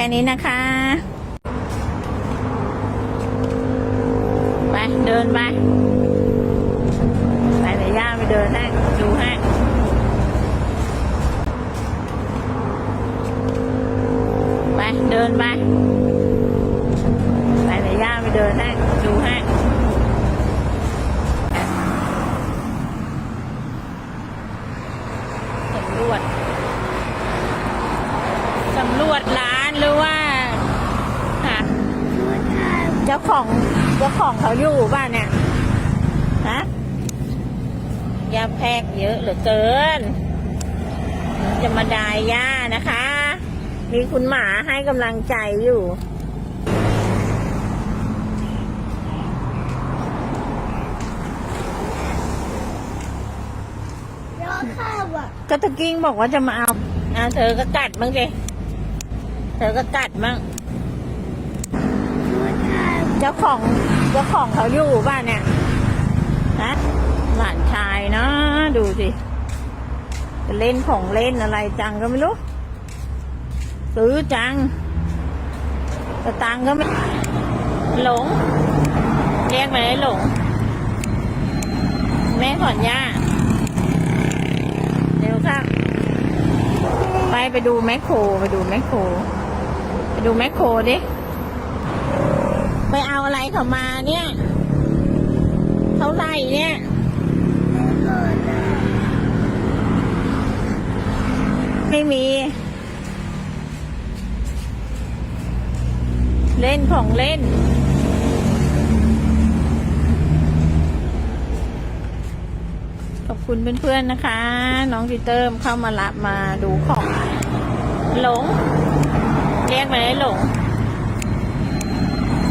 ค่นี้นะคะ ไป เดินไปไปเดี๋ยวย่าไปเดินให้ดูให้ไป เดินไปไปเดี๋ยวย่าไปเดินให้ดูให้สำรวจ สำรวจร้านหรือว่าค่ะเจ้าของเจ้าของเขาอยู่บ้านเนี่ยฮะ ยาแพรกเยอะเหลือเกิน จะมาดายย่านะคะ มีคุณหมาให้กำลังใจอยู่เยอะข้าวอะก็ตะกิ้งบอกว่าจะมาเอาอะเธอก็กัดบ้างสิเธอก็กัดบ้างเจ้าของเจ้าของเขาอยู่บ้านเนี่ย ฮะหลานชายเนาะดูสิเล่นของเล่นอะไรจังก็ไม่รู้ ซื้อจังแตะตังก็ไม่ หลงเรียกไปเลยหลง แม่ขอนย่าเร็วครับไปไปดูแมคโครไปดูแมคโครไปดูแมคโครดิ ไปเอาอะไรเขามาเนี่ย เท่าไหร่เนี่ยไม่มี เล่นของเล่น ขอบคุณเพื่อนๆนะคะ น้องพีเตอร์เข้ามารับมาดูของ หลง เรียกมาเลยหลง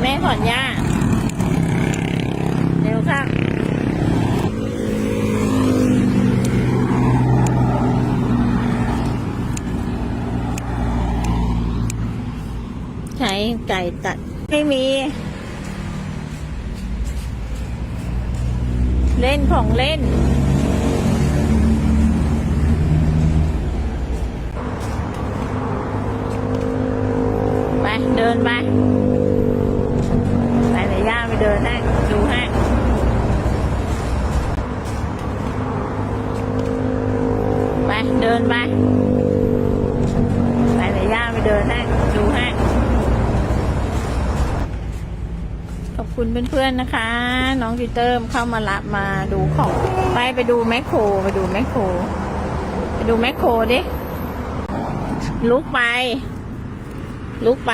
แม่ขอนย่าเร็วค่ะ ใช้ไก่ตัดไม่มี เล่นของเล่น ไป เดินไป ไปไหนยวย่าไปเดินให้ดู คุณเพื่อนๆนะคะ น้องพีเตอร์เข้ามารับมาดูของ ไปไปดูแมคโครไปดูแมคโครไปดูแมคโครดิลุกไป ลุกไป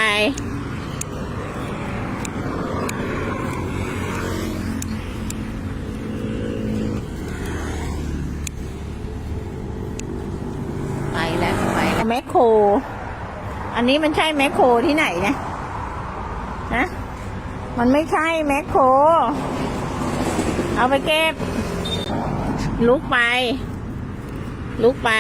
ไปแล้วไปแล้วแมคโคร อันนี้มันใช่แมคโครที่ไหนเนะนะ มันไม่ใช่แมคโคร เอาไปเก็บ ลุกไป ลุกไป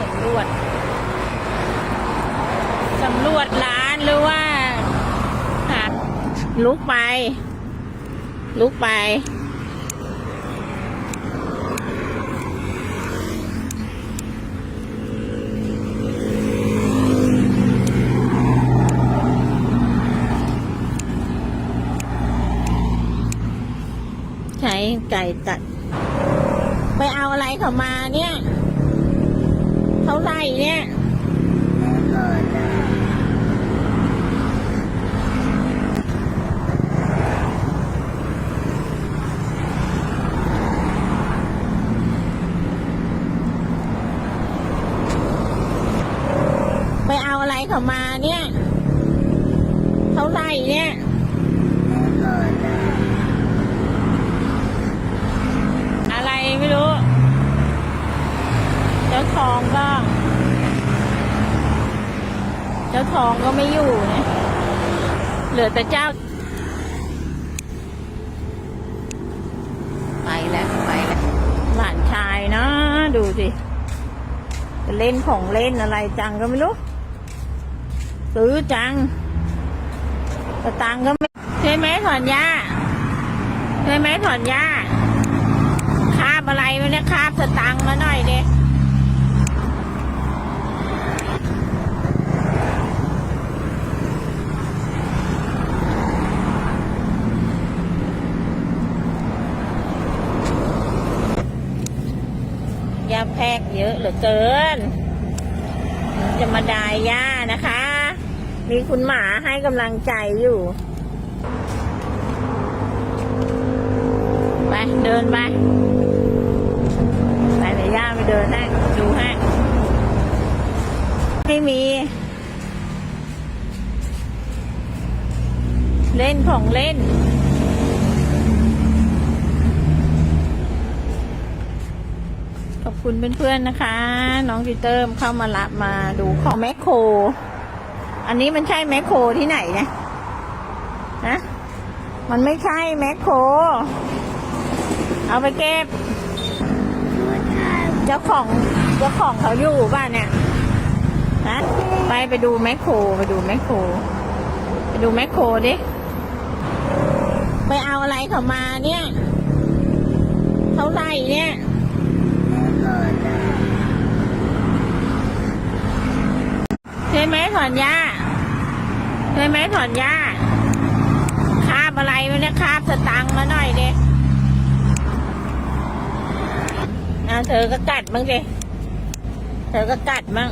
สำรวจ สำรวจร้านหรือว่าหาลุกไป ลุกไป ใช้ไก่ ตัด ไปเอาอะไรเขามาเนี่ยเท่าไหร่เนี่ยไปเอาอะไรเขามาเนี่ย เท่าไหร่เนี่ย อะไรไม่รู้ เจ้าทองก็ เจ้าทองก็ไม่อยู่นะเหลือแต่เจ้า ไปแล้วไปแล้วหลานชายเนาะดูสิเล่นของเล่นอะไรจังก็ไม่รู้ ซื้อจังแต่ตังก็ไม่ใช่ไหมขอนยาใช่ไหมถอนหญ้าคาบอะไรมาเนี่ยคาบสตังมาหน่อยเด็ยาแพรก เยอะเหลือเกิน จะมาดายหญ้านะคะ มีคุณหมาให้กำลังใจอยู่ไปเดินไปไปเดี๋ยวย่าไปเดินให้ดูให้ไม่มี เล่นของเล่น ขอบคุณเพื่อนๆนะคะ น้องจีเติมเข้ามารับมาดูของแมคโคร อันนี้มันใช่แมคโครที่ไหนเนี่ยฮะมันไม่ใช่แมคโคร เอาไปเก็บ เจ้าของเจ้าของเขาอยู่บ้านเนี่ยฮะไปไปดูแมคโคร ไปดูแมคโคร ไปดูแมคโครดิ ไปเอาอะไรเขามาเนี่ย เท่าไหร่เนี่ย ใช่ไหม ถอนหญ้าเคยไหมถอนหญ้าคาบอะไรมาเนี่ยคาบสตังมาหน่อยเด็อ่าเธอก็กัดบ้างดิเธอก็กัดบ้าง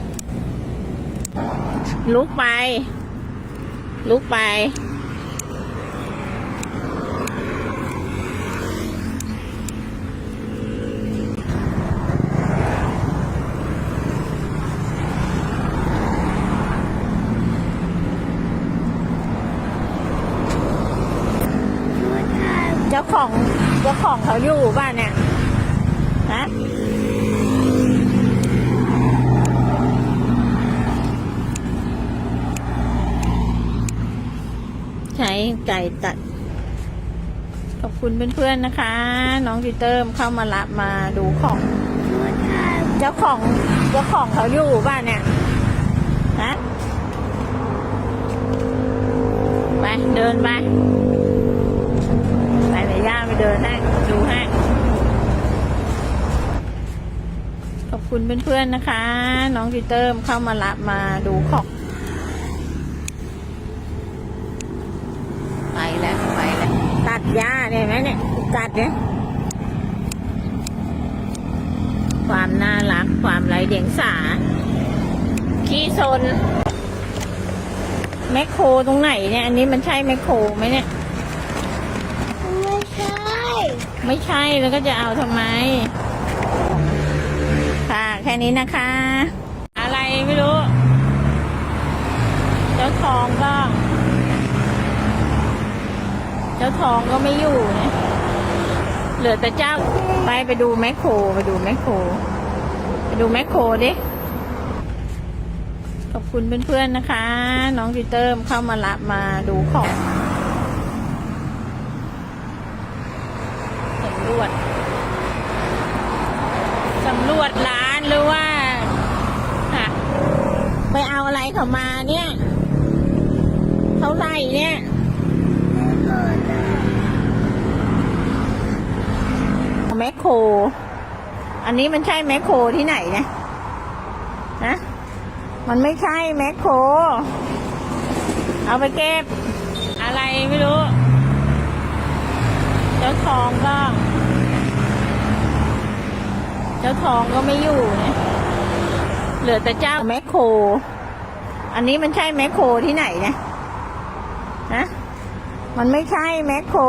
ลุกไป ลุกไป เจ้าของเจ้าของเขาอยู่บ้านเนี่ยฮะใช้ไก่ ตัด ขอบคุณเพื่อนๆนะคะ น้องจีเติมเข้ามารับมาดูของ เจ้าของเจ้าของเขาอยู่บ้านเนี่ยฮะไปเดินไปไปเดี๋ยวย่าไปเดินให้ดูให้ขอบคุณเพื่อนๆนะคะ น้องจีเติมเข้ามารับมาดูของไปแล้วไปแล้วตัด หญ้าเนี่ยเห็นไหมเนี่ยตัดเนี่ยความน่ารักความไร้เดียงสา ขี้ซนแมคโครตรงไหนเนี่ย อันนี้มันใช่แมคโครไหมเนี่ย ไม่ใช่ ไม่ใช่แล้วก็จะเอาทำไม ค่ะแค่นี้นะคะ อะไรไม่รู้ เจ้าทองก็เจ้าทองก็ไม่อยู่เนี่ยเหลือแต่เจ้าไปไปดูแมคโครไปดูแมคโครไปดูแมคโครดิขอบคุณเพื่อนๆนะคะ น้องจีเติมเข้ามารับมาดูของสำรวจสำรวจร้านหรือว่าค่ะไปเอาอะไรเขามาเนี่ย เท่าไหร่เนี่ย แมค โคร อันนี้มันใช่แมคโครที่ไหนเนี่ยฮะมันไม่ใช่แมคโคร เอาไปเก็บ อะไรไม่รู้ เจ้าทองก็ เจ้าทองก็ไม่อยู่เนี่ยเหลือแต่เจ้าแมคโคร อันนี้มันใช่แมคโครที่ไหนเนี่ยฮะมันไม่ใช่แมคโคร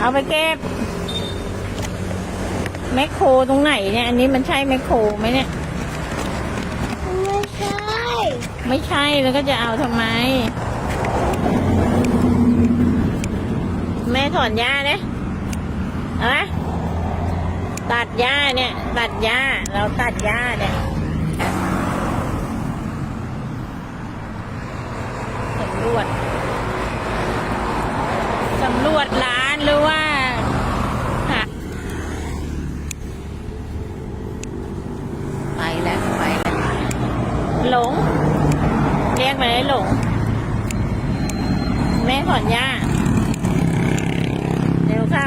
เอาไปเก็บ แมคโครตรงไหนเนี่ย อันนี้มันใช่แมคโครไหมเนี่ย ไม่ใช่ไม่ใช่แล้วก็จะเอาทำไม แม่ถอนหญ้าเนี่ยเอาไหมตัดหญ้าเนี่ย ตัดหญ้าเราตัดหญ้าเนี่ยสำรวจ ก่อนย่าเร็วค่ะ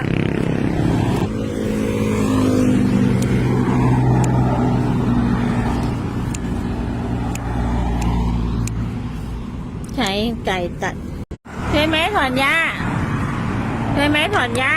ใช้ไก่ตัดใช่ไหมถอนหญ้าใช่ไหมถอนหญ้า